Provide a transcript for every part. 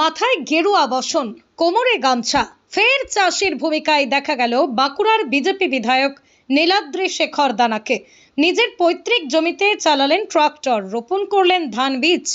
মাথায় গেরুয়া বসন, কোমরে গামছা। ফের চাষির ভূমিকায় দেখা গেল বাঁকুড়ার বিজেপি বিধায়ক নীলাদ্রি শেখর দানাকে। নিজের পৈতৃক জমিতে চালালেন ট্রাক্টর, রোপণ করলেন ধান বীজ।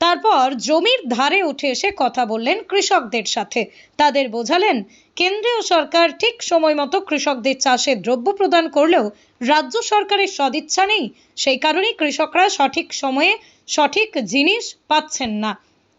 তারপর জমির ধারে উঠে এসে কথা বললেন কৃষকদের সাথে। তাদের বোঝালেন, কেন্দ্রীয় সরকার ঠিক সময় মতো কৃষকদের চাষে দ্রব্য প্রদান করলেও রাজ্য সরকারের সদিচ্ছা নেই। সেই কারণেই কৃষকরা সঠিক সময়ে সঠিক জিনিস পাচ্ছেন না।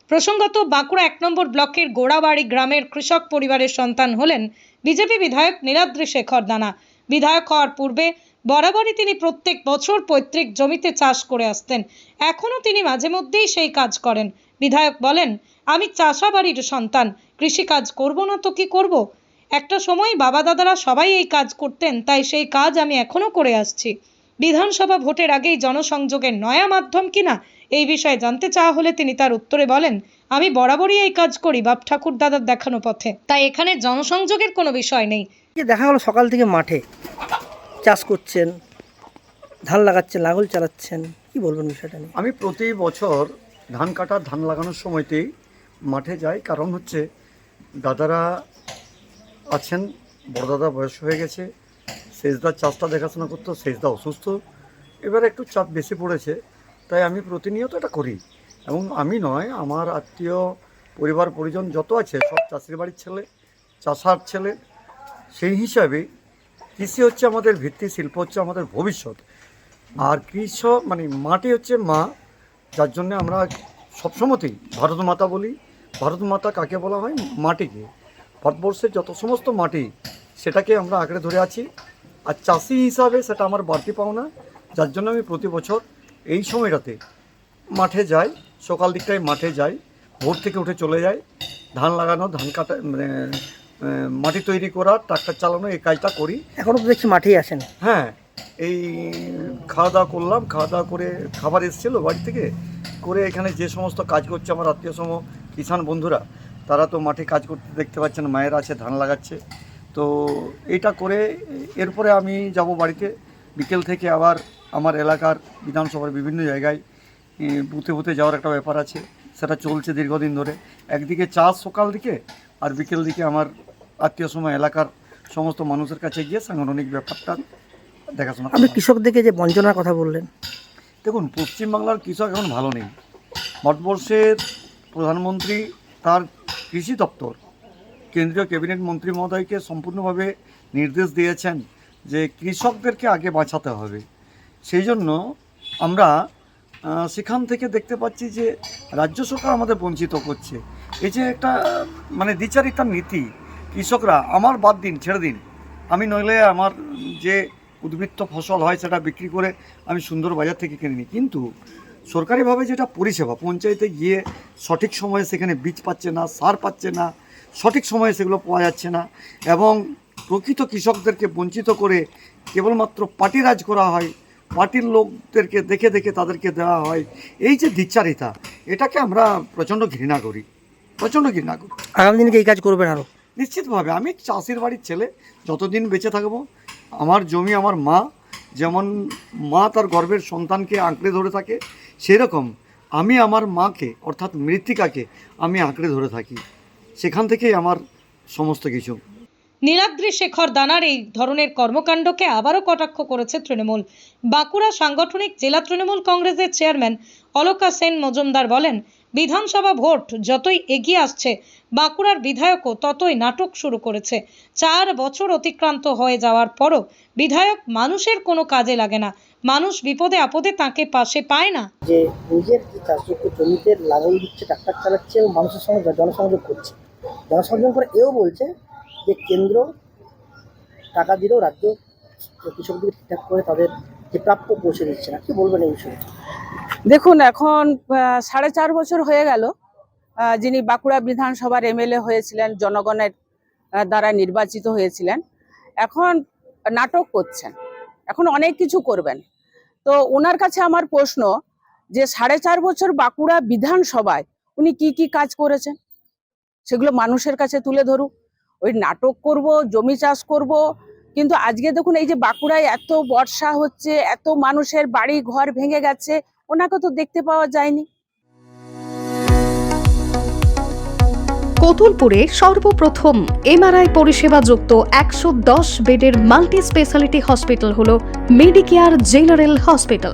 প্রসঙ্গত, বাঁকুড়া এক নম্বর ব্লকের গোড়াবাড়ি গ্রামের কৃষক পরিবারের সন্তান হলেন বিজেপি বিধায়ক নীলাদ্রি শেখর দানা। বিধায়ক হওয়ার পূর্বে বরাবরই তিনি প্রত্যেক বছর পৈতৃক জমিতে চাষ করে আসতেন। এখনও তিনি মাঝে মধ্যেই সেই কাজ করেন। বিধায়ক বলেন, আমি চাষাবাড়ির সন্তান, কৃষিকাজ করব না তো কি করব? একটা সময় বাবা দাদারা সবাই এই কাজ করতেন, তাই সেই কাজ আমি এখনও করে আসছি। বিধানসভা ভোটের আগেই জনসংযোগের নয়া মাধ্যম কিনা এই বিষয়ে জানতে চাওয়া হলে তিনি তার উত্তরে বলেন আমি বরাবরই এই কাজ করি বাপ ঠাকুর দাদার দেখানো পথে। তাই এখানে জনসংযোগের কোনো বিষয় নেই। যে দেখা গেলো সকাল থেকে মাঠে চাষ করছেন ধান লাগাচ্ছেন লাঙল চালাচ্ছেন কি বলবেন বিষয়টা নিয়ে? আমি প্রতি বছর ধান কাটা ধান লাগানোর সময়তেই মাঠে যাই। কারণ হচ্ছে দাদারা আছেন বড় দাদা বয়স হয়ে গেছে সেজদার চাষটা দেখাশোনা করতো সেজদা অসুস্থ। এবার একটু চাপ বেশি পড়েছে। তাই আমি প্রতিনিয়ত এটা করি। এবং আমি নয়, আমার আত্মীয়, পরিবার, পরিজন যত আছে, সব চাষির বাড়ির ছেলে, চাষার ছেলে, সেই হিসাবে কৃষি হচ্ছে আমাদের ভিত্তি, শিল্প হচ্ছে আমাদের ভবিষ্যৎ। আর কৃষক মানে মাটি হচ্ছে মা, যার জন্য আমরা সবসময়তেই ভারত মাতা বলি। ভারত মাতা কাকে বলা হয়? মাটিকে। ভারতবর্ষের যত সমস্ত মাটি, সেটাকে আমরা আঁকড়ে ধরে আছি। আর চাষি হিসাবে সেটা আমার বাড়তি পাওনা, যার জন্য আমি প্রতি বছর এই সময়টাতে মাঠে যাই সকাল দিকটায় মাঠে যাই ভোর থেকে উঠে চলে যাই ধান লাগানো ধান কাটা মানে মাটি তৈরি করা ট্রাক্টর চালানো এই কাজটা করি। এখনও তো দেখছি মাঠেই আসেন হ্যাঁ এই খাওয়া দাওয়া করলাম খাওয়া দাওয়া করে খাবার এসেছিল বাড়ি থেকে করে এখানে যে সমস্ত কাজ করছে আমার আত্মীয় সম কিষাণ বন্ধুরা তারা তো মাঠে কাজ করতে দেখতে পাচ্ছেন মায়ের আছে ধান লাগাচ্ছে। তো এটা করে এরপরে আমি যাব বাড়িতে বিকেল থেকে আবার আমার এলাকার বিধানসভার বিভিন্ন জায়গায় বুথে বুথে যাওয়ার একটা ব্যাপার আছে সেটা চলছে দীর্ঘদিন ধরে। একদিকে চাষ সকাল দিকে আর বিকেল দিকে আমার আত্মীয় সময় এলাকার সমস্ত মানুষের কাছে গিয়ে সাংগঠনিক ব্যাপারটা দেখাশোনা আপনি। কৃষকদেরকে যে বঞ্চনার কথা বললেন। দেখুন পশ্চিমবাংলার কৃষক এখন ভালো নেই। ভারতবর্ষের প্রধানমন্ত্রী তার কৃষি দপ্তর কেন্দ্রীয় ক্যাবিনেট মন্ত্রী মহোদয়কে সম্পূর্ণভাবে নির্দেশ দিয়েছেন যে কৃষকদেরকে আগে বাঁচাতে হবে। সেই জন্য আমরা সেখান থেকে দেখতে পাচ্ছি যে রাজ্য সরকার আমাদের বঞ্চিত করছে। এই যে একটা মানে দ্বিচারিতার নীতি, কৃষকরা আমার বাদ দিন, ছেড়ে দিন। আমি নইলে আমার যে উদ্বৃত্ত ফসল হয় সেটা বিক্রি করে আমি সুন্দর বাজার থেকে কিনে নিই। কিন্তু সরকারিভাবে যেটা পরিষেবা, পঞ্চায়েতে গিয়ে সঠিক সময়ে সেখানে বীজ পাচ্ছে না, সার পাচ্ছে না, সঠিক সময়ে সেগুলো পাওয়া যাচ্ছে না এবং প্রকৃত কৃষকদেরকে বঞ্চিত করে কেবলমাত্র পার্টি রাজ করা হয় পার্টির লোকদেরকে দেখে দেখে তাদেরকে দেওয়া হয়। এই যে দ্বিচারিতা এটাকে আমরা প্রচণ্ড ঘৃণা করি প্রচণ্ড ঘৃণা করি। আগামী দিনকে এই কাজ করবেন আরও নিশ্চিতভাবে আমি চাষির বাড়ির ছেলে যতদিন বেঁচে থাকব আমার জমি আমার মা যেমন মা তার গর্ভের সন্তানকে আঁকড়ে ধরে থাকে সেরকম আমি আমার মাকে অর্থাৎ মৃত্তিকাকে আমি আঁকড়ে ধরে থাকি। সেখান থেকেই আমার সমস্ত কিছু। নীলাদ্রি শেখর দানার এই ধরনের কর্মকাণ্ডকে আবারও কটাক্ষ করেছে তৃণমূল। বাঁকুড়া সাংগঠনিক জেলা তৃণমূল কংগ্রেসের চেয়ারম্যান অলকা সেন মজুমদার বলেন, বিধানসভা ভোট যতই এগিয়ে আসছে, বাঁকুড়ার বিধায়কও ততই নাটক শুরু করেছে। চার বছর অতিক্রান্ত হয়ে যাওয়ার পরও বিধায়ক মানুষের কোনো কাজে লাগে না। মানুষ বিপদে আপদে তাকে পাশে পায় না। যে নিজের যে চাষযোগ্য জমিতে লাঙল দিচ্ছে, ট্রাক্টর চালাচ্ছে এবং মানুষের সঙ্গে জনসংযোগ করছে। জনসংযোগ করে এও বলছে যে কেন্দ্র, টাকা দিলেও রাজ্য কৃষকদের ঠিকঠাক করে তাদের যে প্রাপ্য পৌঁছে দিচ্ছে না। কি বলবেন এই বিষয়ে? দেখুন, এখন সাড়ে চার বছর হয়ে গেল যিনি বাঁকুড়া বিধানসভার এমএলএ হয়েছিলেন, জনগণের দ্বারা নির্বাচিত হয়েছিলেন। এখন নাটক করছেন। এখন অনেক কিছু করবেন। তো ওনার কাছে আমার প্রশ্ন যে সাড়ে চার বছর বাঁকুড়া বিধানসভায় উনি কি কি কাজ করেছেন? সেগুলো মানুষের কাছে তুলে ধরুক। ওই নাটক করব, জমি চাষ করব। কিন্তু আজকে দেখুন এই যে বাঁকুড়ায় এত বর্ষা হচ্ছে, এত মানুষের বাড়ি ঘর ভেঙে গেছে, ওনাকে তো দেখতে পাওয়া যায়নি। কতুলপুরে সর্বপ্রথম এমআরআই পরিষেবা যুক্ত একশো দশ বেডের মাল্টি স্পেশালিটি হসপিটাল হল মেডিকেয়ার জেনারেল হসপিটাল।